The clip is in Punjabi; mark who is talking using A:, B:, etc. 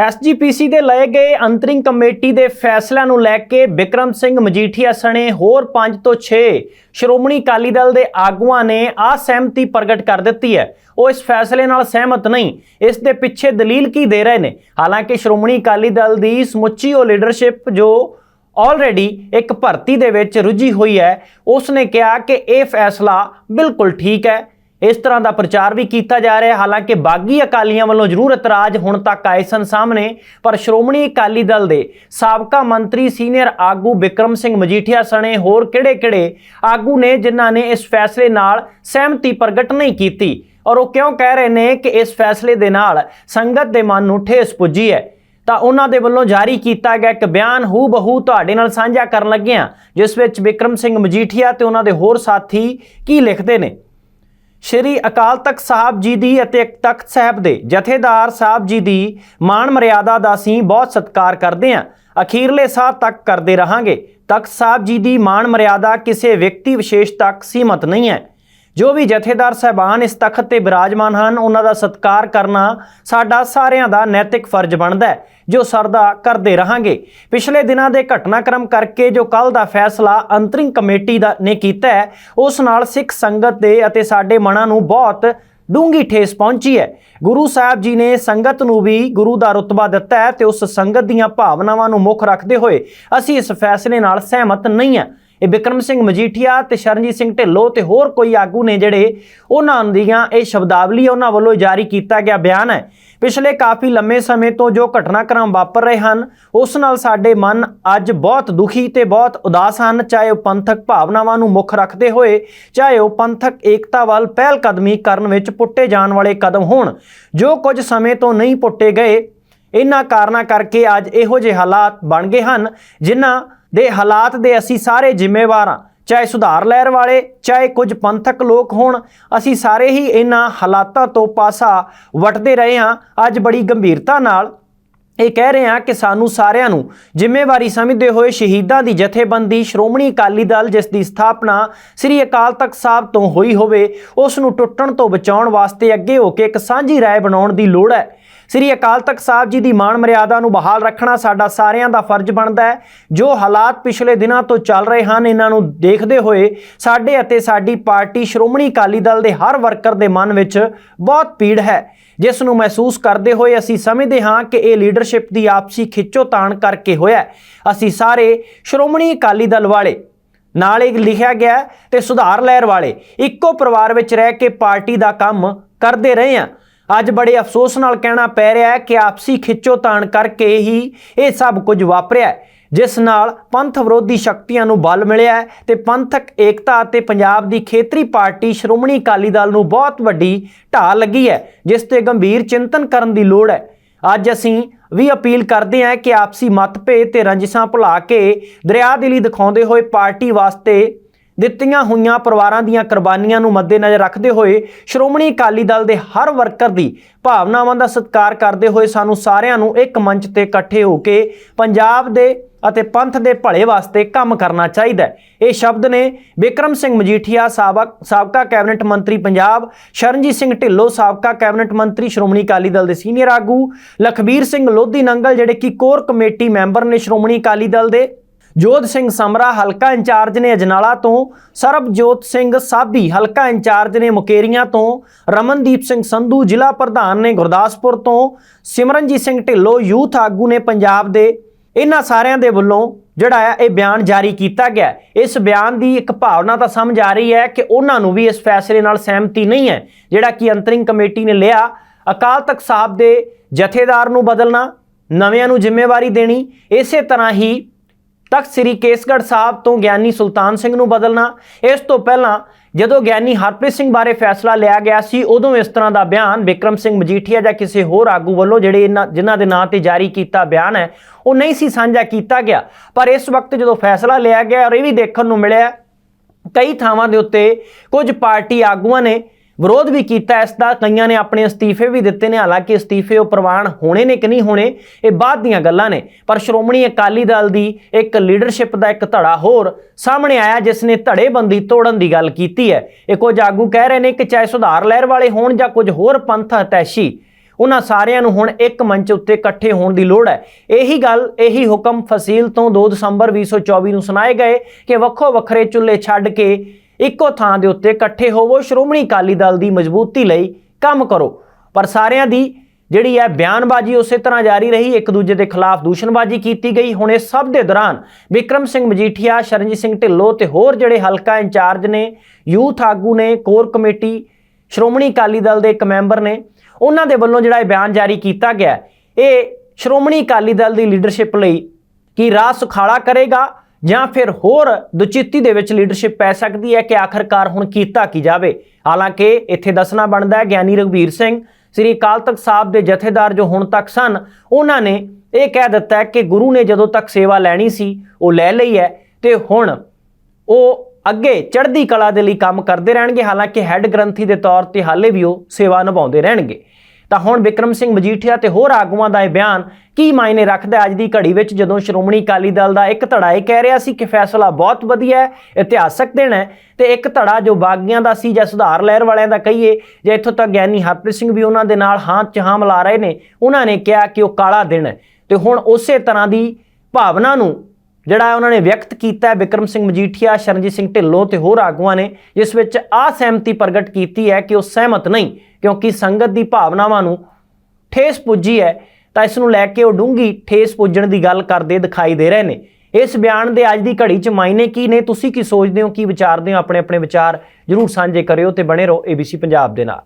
A: ਐਸਜੀਪੀਸੀ ਦੇ ਲਏ ਗਏ ਅੰਤਰਿੰਗ ਕਮੇਟੀ ਦੇ ਫੈਸਲਿਆਂ ਨੂੰ ਲੈ ਕੇ ਵਿਕਰਮ ਸਿੰਘ ਮਜੀਠੀਆ ਸਣੇ ਹੋਰ 5 ਤੋਂ 6 ਸ਼੍ਰੋਮਣੀ ਅਕਾਲੀ ਦਲ ਦੇ ਆਗੂਆਂ ਨੇ ਅਸਹਿਮਤੀ ਪ੍ਰਗਟ ਕਰ ਦਿੱਤੀ ਹੈ। ਉਹ ਇਸ ਫੈਸਲੇ ਨਾਲ ਸਹਿਮਤ ਨਹੀਂ। ਇਸ ਦੇ ਪਿੱਛੇ ਦਲੀਲ ਕੀ ਦੇ ਰਹੇ ਨੇ? ਹਾਲਾਂਕਿ ਸ਼੍ਰੋਮਣੀ ਅਕਾਲੀ ਦਲ ਦੀ ਸਮੁੱਚੀ ਉਹ ਲੀਡਰਸ਼ਿਪ ਜੋ ਆਲਰੇਡੀ ਇੱਕ ਭਰਤੀ ਦੇ ਵਿੱਚ ਰੁੱਝੀ ਹੋਈ ਹੈ ਉਸ ਨੇ ਕਿਹਾ ਕਿ ਇਹ ਫੈਸਲਾ ਬਿਲਕੁਲ ਠੀਕ ਹੈ। ਇਸ ਤਰ੍ਹਾਂ ਦਾ ਪ੍ਰਚਾਰ ਵੀ ਕੀਤਾ ਜਾ ਰਿਹਾ ਹਾਲਾਂਕਿ ਬਾਗੀ ਅਕਾਲੀਆਂ ਵੱਲੋਂ ਜ਼ਰੂਰ ਇਤਰਾਜ਼ ਹੁਣ ਤੱਕ ਆਏ ਸਨ ਸਾਹਮਣੇ, ਪਰ ਸ਼੍ਰੋਮਣੀ ਅਕਾਲੀ ਦਲ ਦੇ ਸਾਬਕਾ ਮੰਤਰੀ ਸੀਨੀਅਰ ਆਗੂ ਵਿਕਰਮ ਸਿੰਘ ਮਜੀਠੀਆ ਸਣੇ ਹੋਰ ਕਿਹੜੇ-ਕਿਹੜੇ ਆਗੂ ਨੇ ਜਿਨ੍ਹਾਂ ਨੇ ਇਸ ਫੈਸਲੇ ਨਾਲ ਸਹਿਮਤੀ ਪ੍ਰਗਟ ਨਹੀਂ ਕੀਤੀ? ਔਰ ਉਹ ਕਿਉਂ ਕਹਿ ਰਹੇ ਨੇ ਕਿ ਇਸ ਫੈਸਲੇ ਦੇ ਨਾਲ ਸੰਗਤ ਦੇ ਮਨ ਨੂੰ ਠੇਸ ਪੁੱਜੀ ਹੈ? ਤਾਂ ਉਹਨਾਂ ਦੇ ਵੱਲੋਂ ਜਾਰੀ ਕੀਤਾ ਗਿਆ ਇੱਕ ਬਿਆਨ ਹੂ ਬਹੂ ਤੁਹਾਡੇ ਨਾਲ ਸਾਂਝਾ ਕਰਨ ਲੱਗੇ ਹਾਂ ਜਿਸ ਵਿੱਚ ਵਿਕਰਮ ਸਿੰਘ ਮਜੀਠੀਆ ਤੇ ਉਹਨਾਂ ਦੇ ਹੋਰ ਸਾਥੀ ਕੀ ਲਿਖਦੇ ਨੇ? ਸ਼੍ਰੀ ਅਕਾਲ ਤਖਤ ਸਾਹਿਬ ਜੀ ਦੀ ਅਤੇ ਤਖਤ ਸਾਹਿਬ ਦੇ ਜਥੇਦਾਰ ਸਾਹਿਬ ਜੀ ਦੀ ਮਾਣ ਮਰਿਆਦਾ ਦਾ ਅਸੀਂ ਬਹੁਤ ਸਤਿਕਾਰ ਕਰਦੇ ਹਾਂ। ਅਖੀਰਲੇ ਸਾਹ ਤੱਕ ਕਰਦੇ ਰਹਾਂਗੇ। ਤਖਤ ਸਾਹਿਬ ਜੀ ਦੀ ਮਾਣ ਮਰਿਆਦਾ ਕਿਸੇ ਵਿਅਕਤੀ ਵਿਸ਼ੇਸ਼ ਤੱਕ ਸੀਮਤ ਨਹੀਂ ਹੈ। ਜੋ ਵੀ ਜਥੇਦਾਰ ਸਹਿਬਾਨ ਇਸ ਤਖਤ ਤੇ ਬਿਰਾਜਮਾਨ ਹਨ, ਉਹਨਾਂ ਦਾ ਸਤਿਕਾਰ ਕਰਨਾ ਸਾਡਾ ਸਾਰਿਆਂ ਦਾ ਨੈਤਿਕ ਫਰਜ਼ ਬਣਦਾ ਹੈ, ਜੋ ਸਰਦਾ ਕਰਦੇ ਰਹਾਂਗੇ। ਪਿਛਲੇ ਦਿਨਾਂ ਦੇ ਘਟਨਾਕ੍ਰਮ ਕਰਕੇ ਜੋ ਕੱਲ ਦਾ ਫੈਸਲਾ ਅੰਤਰਿੰਗ ਕਮੇਟੀ ਦਾ ਨੇ ਕੀਤਾ ਹੈ, ਉਸ ਨਾਲ ਸਿੱਖ ਸੰਗਤ ਦੇ ਅਤੇ ਸਾਡੇ ਮਨਾਂ ਨੂੰ ਬਹੁਤ ਡੂੰਗੀ ਠੇਸ ਪਹੁੰਚੀ ਹੈ। ਗੁਰੂ ਸਾਹਿਬ ਜੀ ਨੇ ਸੰਗਤ ਨੂੰ ਵੀ ਗੁਰੂ ਦਾ ਰਤਬਾ ਦਿੱਤਾ ਹੈ ਤੇ ਉਸ ਸੰਗਤ ਦੀਆਂ ਭਾਵਨਾਵਾਂ ਨੂੰ ਮੁੱਖ ਰੱਖਦੇ ਹੋਏ ਅਸੀਂ ਇਸ ਫੈਸਲੇ ਨਾਲ ਸਹਿਮਤ ਨਹੀਂ ਹਾਂ। ਇਹ ਵਿਕਰਮ ਸਿੰਘ ਮਜੀਠੀਆ ਤੇ ਸ਼ਰਨਜੀਤ ਸਿੰਘ ਢਿੱਲੋਂ ਤੇ ਹੋਰ ਕੋਈ ਆਗੂ ਨੇ ਜਿਹੜੇ ਉਹਨਾਂ ਦੀਆਂ ਇਹ ਸ਼ਬਦਾਵਲੀ ਉਹਨਾਂ ਵੱਲੋਂ ਜਾਰੀ ਕੀਤਾ ਗਿਆ ਬਿਆਨ ਹੈ। ਪਿਛਲੇ ਕਾਫੀ ਲੰਮੇ ਸਮੇਂ ਤੋਂ ਜੋ ਘਟਨਾਕ੍ਰਮ ਵਾਪਰ ਰਹੇ ਹਨ, ਉਸ ਨਾਲ ਸਾਡੇ ਮਨ ਅੱਜ ਬਹੁਤ ਦੁਖੀ ਤੇ ਬਹੁਤ ਉਦਾਸ ਹਨ। ਚਾਹੇ ਉਹ ਪੰਥਕ ਭਾਵਨਾਵਾਂ ਨੂੰ ਮੁੱਖ ਰੱਖਦੇ ਹੋਏ, ਚਾਹੇ ਉਹ ਪੰਥਕ ਏਕਤਾ ਵੱਲ ਪਹਿਲ ਕਦਮੀ ਕਰਨ ਵਿੱਚ ਪੁੱਟੇ ਜਾਣ ਵਾਲੇ ਕਦਮ ਹੋਣ, ਜੋ ਕੁਝ ਸਮੇਂ ਤੋਂ ਨਹੀਂ ਪੁੱਟੇ ਗਏ, ਇਹਨਾਂ ਕਾਰਨਾਂ ਕਰਕੇ ਅੱਜ ਇਹੋ ਜਿਹੇ ਹਾਲਾਤ ਬਣ ਗਏ ਹਨ, ਜਿਨ੍ਹਾਂ ਦੇ ਹਾਲਾਤ ਦੇ ਅਸੀਂ ਸਾਰੇ ਜ਼ਿੰਮੇਵਾਰ ਹਾਂ। ਚਾਹੇ ਸੁਧਾਰ ਲਹਿਰ ਵਾਲੇ, ਚਾਹੇ ਕੁਝ ਪੰਥਕ ਲੋਕ ਹੋਣ, ਅਸੀਂ ਸਾਰੇ ਹੀ ਇਹਨਾਂ ਹਾਲਾਤਾਂ ਤੋਂ ਪਾਸਾ ਵਟਦੇ ਰਹੇ ਹਾਂ। ਅੱਜ ਬੜੀ ਗੰਭੀਰਤਾ ਨਾਲ ਇਹ ਕਹਿ ਰਹੇ ਹਾਂ ਕਿ ਸਾਨੂੰ ਸਾਰਿਆਂ ਨੂੰ ਜ਼ਿੰਮੇਵਾਰੀ ਸਮਝਦੇ ਹੋਏ ਸ਼ਹੀਦਾਂ ਦੀ ਜਥੇਬੰਦੀ, ਸ਼੍ਰੋਮਣੀ ਅਕਾਲੀ ਦਲ ਜਿਸ ਦੀ ਸਥਾਪਨਾ ਸ੍ਰੀ ਅਕਾਲ ਤਖਤ ਸਾਹਿਬ ਤੋਂ ਹੋਈ ਹੋਵੇ, ਉਸ ਨੂੰ ਟੁੱਟਣ ਤੋਂ ਬਚਾਉਣ ਵਾਸਤੇ ਅੱਗੇ ਹੋ ਕੇ ਇੱਕ ਸਾਂਝੀ ਰਾਏ ਬਣਾਉਣ ਦੀ ਲੋੜ ਹੈ। ਸ੍ਰੀ ਅਕਾਲ ਤਖਤ ਸਾਹਿਬ ਜੀ ਦੀ ਮਾਣ ਮਰਿਆਦਾ ਨੂੰ ਬਹਾਲ ਰੱਖਣਾ ਸਾਡਾ ਸਾਰਿਆਂ ਦਾ ਫਰਜ਼ ਬਣਦਾ ਹੈ। ਜੋ ਹਾਲਾਤ ਪਿਛਲੇ ਦਿਨਾਂ ਤੋਂ ਚੱਲ ਰਹੇ ਹਨ, ਇਹਨਾਂ ਨੂੰ ਦੇਖਦੇ ਹੋਏ ਸਾਡੇ ਅਤੇ ਸਾਡੀ ਪਾਰਟੀ ਸ਼੍ਰੋਮਣੀ ਅਕਾਲੀ ਦਲ ਦੇ ਹਰ ਵਰਕਰ ਦੇ ਮਨ ਵਿੱਚ ਬਹੁਤ ਪੀੜ ਹੈ। ਜਿਸ ਨੂੰ ਮਹਿਸੂਸ ਕਰਦੇ ਹੋਏ ਅਸੀਂ ਸਮਝਦੇ ਹਾਂ ਕਿ ਇਹ ਲੀਡਰਸ਼ਿਪ ਦੀ ਆਪਸੀ ਖਿੱਚੋਤਾਣ ਕਰਕੇ ਹੋਇਆ ਅਸੀਂ ਸਾਰੇ ਸ਼੍ਰੋਮਣੀ ਅਕਾਲੀ ਦਲ ਵਾਲੇ, ਨਾਲ ਇੱਕ ਲਿਖਿਆ ਗਿਆ ਹੈ ਤੇ ਸੁਧਾਰ ਲਹਿਰ ਵਾਲੇ, ਇੱਕੋ ਪਰਿਵਾਰ ਵਿੱਚ ਰਹਿ ਕੇ ਪਾਰਟੀ ਦਾ ਕੰਮ ਕਰਦੇ ਰਹੇ ਹਾਂ। ਅੱਜ ਬੜੇ ਅਫਸੋਸ ਨਾਲ ਕਹਿਣਾ ਪੈ ਰਿਹਾ ਹੈ ਕਿ ਆਪਸੀ ਖਿੱਚੋਤਾਣ ਕਰਕੇ ਹੀ ਇਹ ਸਭ ਕੁਝ ਵਾਪਰਿਆ ਹੈ, ਜਿਸ ਨਾਲ ਪੰਥ ਵਿਰੋਧੀ ਸ਼ਕਤੀਆਂ ਨੂੰ ਬਲ ਮਿਲਿਆ ਹੈ ਤੇ ਪੰਥਕ ਏਕਤਾ ਅਤੇ ਪੰਜਾਬ ਦੀ ਖੇਤਰੀ ਪਾਰਟੀ ਸ਼੍ਰੋਮਣੀ ਅਕਾਲੀ ਦਲ ਨੂੰ ਬਹੁਤ ਵੱਡੀ ਢਾਹ ਲੱਗੀ ਹੈ, ਜਿਸ ਤੇ ਗੰਭੀਰ ਚਿੰਤਨ ਕਰਨ ਦੀ ਲੋੜ ਹੈ। ਅੱਜ ਅਸੀਂ ਵੀ ਅਪੀਲ ਕਰਦੇ ਹਾਂ ਕਿ ਆਪਸੀ ਮਤਭੇਦ ਤੇ ਰੰਜਿਸ਼ਾਂ ਭੁਲਾ ਕੇ ਦਰਿਆਦਿਲੀ ਦਿਖਾਉਂਦੇ ਹੋਏ ਪਾਰਟੀ ਵਾਸਤੇ ਦਿੱਤੀਆਂ ਹੋਈਆਂ ਪਰਿਵਾਰਾਂ ਦੀਆਂ ਕੁਰਬਾਨੀਆਂ ਨੂੰ ਮੱਦੇਨਜ਼ਰ ਰੱਖਦੇ ਹੋਏ ਸ਼੍ਰੋਮਣੀ ਅਕਾਲੀ ਦਲ ਦੇ ਹਰ ਵਰਕਰ ਦੀ ਭਾਵਨਾਵਾਂ ਦਾ ਸਤਿਕਾਰ ਕਰਦੇ ਹੋਏ ਸਾਨੂੰ ਸਾਰਿਆਂ ਨੂੰ ਇੱਕ ਮੰਚ ਤੇ ਇਕੱਠੇ ਹੋ ਕੇ ਪੰਜਾਬ ਦੇ ਅਤੇ ਪੰਥ ਦੇ ਭਲੇ ਵਾਸਤੇ ਕੰਮ ਕਰਨਾ ਚਾਹੀਦਾ ਹੈ। ਇਹ ਸ਼ਬਦ ਨੇ ਵਿਕਰਮ ਸਿੰਘ ਮਜੀਠੀਆ ਸਾਬਕ ਸਾਬਕਾ ਕੈਬਨਿਟ ਮੰਤਰੀ ਪੰਜਾਬ, ਸ਼ਰਨਜੀਤ ਸਿੰਘ ਢਿੱਲੋਂ ਸਾਬਕਾ ਕੈਬਨਿਟ ਮੰਤਰੀ, ਸ਼੍ਰੋਮਣੀ ਅਕਾਲੀ ਦਲ ਦੇ ਸੀਨੀਅਰ ਆਗੂ, ਲਖਬੀਰ ਸਿੰਘ ਲੋਧੀ ਨੰਗਲ, ਜਿਹੜੇ ਕਿ ਕੋਰ ਕਮੇਟੀ ਮੈਂਬਰ ਨੇ ਸ਼੍ਰੋਮਣੀ ਅਕਾਲੀ ਦਲ ਦੇ ਜੋਧ ਸਿੰਘ ਸਮਰਾ ਹਲਕਾ ਇੰਚਾਰਜ ਨੇ ਅਜਨਾਲਾ ਤੋਂ, ਸਰਬਜੋਤ ਸਿੰਘ ਸਾਬੀ ਹਲਕਾ ਇੰਚਾਰਜ ਨੇ ਮੁਕੇਰੀਆਂ ਤੋਂ, ਰਮਨਦੀਪ ਸਿੰਘ ਸੰਧੂ ਜ਼ਿਲ੍ਹਾ ਪ੍ਰਧਾਨ ਨੇ ਗੁਰਦਾਸਪੁਰ ਤੋਂ, ਸਿਮਰਨਜੀਤ ਸਿੰਘ ਢਿੱਲੋਂ ਯੂਥ ਆਗੂ ਨੇ ਪੰਜਾਬ ਦੇ। ਇਹਨਾਂ ਸਾਰਿਆਂ ਦੇ ਵੱਲੋਂ ਜਿਹੜਾ ਹੈ ਇਹ ਬਿਆਨ ਜਾਰੀ ਕੀਤਾ ਗਿਆ। ਇਸ ਬਿਆਨ ਦੀ ਇੱਕ ਭਾਵਨਾ ਤਾਂ ਸਮਝ ਆ ਰਹੀ ਹੈ ਕਿ ਉਹਨਾਂ ਨੂੰ ਵੀ ਇਸ ਫੈਸਲੇ ਨਾਲ ਸਹਿਮਤੀ ਨਹੀਂ ਹੈ, ਜਿਹੜਾ ਕਿ ਅੰਤਰਿੰਗ ਕਮੇਟੀ ਨੇ ਲਿਆ। ਅਕਾਲ ਤਖਤ ਸਾਹਿਬ ਦੇ ਜਥੇਦਾਰ ਨੂੰ ਬਦਲਣਾ, ਨਵਿਆਂ ਨੂੰ ਜ਼ਿੰਮੇਵਾਰੀ ਦੇਣੀ, ਇਸੇ ਤਰ੍ਹਾਂ ਹੀ ਤਖਤ ਸ੍ਰੀ ਕੇਸਗੜ੍ਹ ਸਾਹਿਬ ਤੋਂ ਗਿਆਨੀ ਸੁਲਤਾਨ ਸਿੰਘ ਨੂੰ ਬਦਲਣਾ। ਇਸ ਤੋਂ ਪਹਿਲਾਂ ਜਦੋਂ ਗਿਆਨੀ ਹਰਪ੍ਰੀਤ ਸਿੰਘ ਬਾਰੇ ਫੈਸਲਾ ਲਿਆ ਗਿਆ ਸੀ, ਉਦੋਂ ਇਸ ਤਰ੍ਹਾਂ ਦਾ ਬਿਆਨ ਵਿਕਰਮ ਸਿੰਘ ਮਜੀਠੀਆ ਜਾਂ ਕਿਸੇ ਹੋਰ ਆਗੂ ਵੱਲੋਂ ਜਿਹੜੇ ਇਹਨਾਂ ਜਿਨ੍ਹਾਂ ਦੇ ਨਾਂ ਤੇ ਜਾਰੀ ਕੀਤਾ ਬਿਆਨ ਹੈ, ਉਹ ਨਹੀਂ ਸੀ ਸਾਂਝਾ ਕੀਤਾ ਗਿਆ। ਪਰ ਇਸ ਵਕਤ ਜਦੋਂ ਫੈਸਲਾ ਲਿਆ ਗਿਆ ਔਰ ਇਹ ਵੀ ਦੇਖਣ ਨੂੰ ਮਿਲਿਆ, ਕਈ ਥਾਵਾਂ ਦੇ ਉੱਤੇ ਕੁਝ ਪਾਰਟੀ ਆਗੂਆਂ ਨੇ ਵਿਰੋਧ ਵੀ ਕੀਤਾ ਇਸ ਦਾ ਕਈਆਂ ਨੇ ਆਪਣੇ ਅਸਤੀਫੇ ਵੀ ਦਿੱਤੇ ਨੇ, ਹਾਲਾਂਕਿ ਅਸਤੀਫੇ ਉਹ ਪ੍ਰਵਾਨ ਹੋਣੇ ਨੇ ਕਿ ਨਹੀਂ ਹੋਣੇ, ਇਹ ਬਾਅਦ ਦੀਆਂ ਗੱਲਾਂ ਨੇ। ਪਰ ਸ਼੍ਰੋਮਣੀ ਅਕਾਲੀ ਦਲ ਦੀ ਇੱਕ ਲੀਡਰਸ਼ਿਪ ਦਾ ਇੱਕ ਧੜਾ ਹੋਰ ਸਾਹਮਣੇ ਆਇਆ, ਜਿਸ ਨੇ ਧੜੇਬੰਦੀ ਤੋੜਨ ਦੀ ਗੱਲ ਕੀਤੀ ਹੈ। ਇਹ ਕੁਝ ਆਗੂ ਕਹਿ ਰਹੇ ਨੇ ਕਿ ਚਾਹੇ ਸੁਧਾਰ ਲਹਿਰ ਵਾਲੇ ਹੋਣ ਜਾਂ ਕੁਝ ਹੋਰ ਪੰਥ ਹਤੈਸ਼ੀ, ਉਹਨਾਂ ਸਾਰਿਆਂ ਨੂੰ ਹੁਣ ਇੱਕ ਮੰਚ ਉੱਤੇ ਇਕੱਠੇ ਹੋਣ ਦੀ ਲੋੜ ਹੈ। ਇਹੀ ਗੱਲ, ਇਹੀ ਹੁਕਮ ਫਸੀਲ ਤੋਂ 2 ਦਸੰਬਰ 2024 ਨੂੰ ਸੁਣਾਏ ਗਏ ਕਿ ਵੱਖੋ ਵੱਖਰੇ ਚੁੱਲ੍ਹੇ ਛੱਡ ਕੇ ਇੱਕੋ ਥਾਂ ਦੇ ਉੱਤੇ ਇਕੱਠੇ ਹੋਵੋ, ਸ਼੍ਰੋਮਣੀ ਅਕਾਲੀ ਦਲ ਦੀ ਮਜ਼ਬੂਤੀ ਲਈ ਕੰਮ ਕਰੋ। ਪਰ ਸਾਰਿਆਂ ਦੀ ਜਿਹੜੀ ਹੈ ਬਿਆਨਬਾਜ਼ੀ ਉਸੇ ਤਰ੍ਹਾਂ ਜਾਰੀ ਰਹੀ, ਇੱਕ ਦੂਜੇ ਦੇ ਖਿਲਾਫ ਦੂਸ਼ਣਬਾਜ਼ੀ ਕੀਤੀ ਗਈ। ਹੁਣ ਇਹ ਸਭ ਦੇ ਦੌਰਾਨ ਵਿਕਰਮ ਸਿੰਘ ਮਜੀਠੀਆ, ਸ਼ਰਨਜੀਤ ਸਿੰਘ ਢਿੱਲੋਂ ਤੇ ਹੋਰ ਜਿਹੜੇ ਹਲਕਾ ਇੰਚਾਰਜ ਨੇ, ਯੂਥ ਆਗੂ ਨੇ, ਕੋਰ ਕਮੇਟੀ, ਸ਼੍ਰੋਮਣੀ ਅਕਾਲੀ ਦਲ ਦੇ ਇੱਕ ਮੈਂਬਰ ਨੇ, ਉਹਨਾਂ ਦੇ ਵੱਲੋਂ ਜਿਹੜਾ ਇਹ ਬਿਆਨ ਜਾਰੀ ਕੀਤਾ ਗਿਆ, ਇਹ ਸ਼੍ਰੋਮਣੀ ਅਕਾਲੀ ਦਲ ਦੀ ਲੀਡਰਸ਼ਿਪ ਲਈ ਕੀ ਰਾਹ ਸੁਖਾਲਾ ਕਰੇਗਾ? ਜਾਂ ਫਿਰ ਹੋਰ ਦੁਚਿੱਤੀ ਦੇ ਵਿੱਚ ਲੀਡਰਸ਼ਿਪ ਪੈ ਸਕਦੀ ਹੈ ਕਿ ਆਖਰਕਾਰ ਹੁਣ ਕੀਤਾ ਕੀ ਜਾਵੇ। ਹਾਲਾਂਕਿ ਇੱਥੇ ਦੱਸਣਾ ਬਣਦਾ ਹੈ, ਗਿਆਨੀ ਰਘਬੀਰ ਸਿੰਘ, ਸ੍ਰੀ ਅਕਾਲ ਤਖਤ ਸਾਹਿਬ ਦੇ ਜਥੇਦਾਰ ਜੋ ਹੁਣ ਤੱਕ ਸਨ, ਉਹਨਾਂ ਨੇ ਇਹ ਕਹਿ ਦਿੱਤਾ ਕਿ ਗੁਰੂ ਨੇ ਜਦੋਂ ਤੱਕ ਸੇਵਾ ਲੈਣੀ ਸੀ, ਉਹ ਲੈ ਲਈ ਹੈ ਤੇ ਹੁਣ ਉਹ ਅੱਗੇ ਚੜ੍ਹਦੀ ਕਲਾ ਦੇ ਲਈ ਕੰਮ ਕਰਦੇ ਰਹਿਣਗੇ। ਹਾਲਾਂਕਿ ਹੈੱਡ ਗ੍ਰੰਥੀ ਦੇ ਤੌਰ ਤੇ ਹਾਲੇ ਵੀ ਉਹ ਸੇਵਾ ਨਿਭਾਉਂਦੇ ਰਹਿਣਗੇ। ਤਾਂ ਹੁਣ ਵਿਕਰਮ ਸਿੰਘ ਮਜੀਠੀਆ ਤੇ ਹੋਰ ਆਗੂਆਂ ਦਾ ਇਹ ਬਿਆਨ ਕੀ ਮਾਇਨੇ ਰੱਖਦਾ ਅੱਜ ਦੀ ਘੜੀ ਵਿੱਚ ਜਦੋਂ ਸ਼੍ਰੋਮਣੀ ਅਕਾਲੀ ਦਲ ਦਾ ਇੱਕ ਧੜਾ ਇਹ ਕਹਿ ਰਿਹਾ ਸੀ ਕਿ ਫੈਸਲਾ ਬਹੁਤ ਵਧੀਆ ਹੈ, ਇਤਿਹਾਸਕ ਦਿਨ ਹੈ ਤੇ ਇੱਕ ਧੜਾ ਜੋ ਬਾਗੀਆਂ ਦਾ ਸੀ ਜਾਂ ਸੁਧਾਰ ਲਹਿਰ ਵਾਲਿਆਂ ਦਾ ਕਹੀਏ, ਜਾਂ ਇੱਥੋਂ ਤੱਕ ਗਿਆਨੀ ਹਰਪ੍ਰੀਤ ਸਿੰਘ ਵੀ ਉਹਨਾਂ ਦੇ ਨਾਲ ਹਾਂ ਚ ਹਾਂ ਮਿਲਾ ਰਹੇ ਨੇ, ਉਹਨਾਂ ਨੇ ਕਿਹਾ ਕਿ ਉਹ ਕਾਲਾ ਦਿਨ ਹੈ ਤੇ ਹੁਣ ਉਸੇ ਤਰ੍ਹਾਂ ਦੀ ਭਾਵਨਾ ਨੂੰ ਜਿਹੜਾ ਉਹਨਾਂ ਨੇ ਵਿਅਕਤ ਕੀਤਾ ਹੈ, ਵਿਕਰਮ ਸਿੰਘ ਮਜੀਠੀਆ, ਸ਼ਰਨਜੀਤ ਸਿੰਘ ਢਿੱਲੋਂ ਤੇ ਹੋਰ ਆਗੂਆਂ ਨੇ, ਜਿਸ ਵਿੱਚ ਅਸਹਿਮਤੀ ਪ੍ਰਗਟ ਕੀਤੀ ਹੈ ਕਿ ਉਹ ਸਹਿਮਤ ਨਹੀਂ, ਕਿਉਂਕਿ ਸੰਗਤ ਦੀ ਭਾਵਨਾਵਾਂ ਨੂੰ ਠੇਸ ਪੁੱਜੀ ਹੈ, ਤਾਂ ਇਸ ਨੂੰ ਲੈ ਕੇ ਉਹ ਡੂੰਗੀ ਠੇਸ ਪੁੱਜਣ ਦੀ ਗੱਲ ਕਰਦੇ ਦਿਖਾਈ ਦੇ ਰਹੇ ਨੇ। ਇਸ ਬਿਆਨ ਦੇ ਅੱਜ ਦੀ ਘੜੀ 'ਚ ਮਾਇਨੇ ਕੀ ਨੇ? ਤੁਸੀਂ ਕੀ ਸੋਚਦੇ ਹੋ, ਕੀ ਵਿਚਾਰਦੇ ਹੋ? ਆਪਣੇ ਆਪਣੇ ਵਿਚਾਰ ਜਰੂਰ ਸਾਂਝੇ ਕਰਿਓ ਤੇ ਬਣੇ ਰਹੋ ABC ਪੰਜਾਬ ਦੇ ਨਾਲ।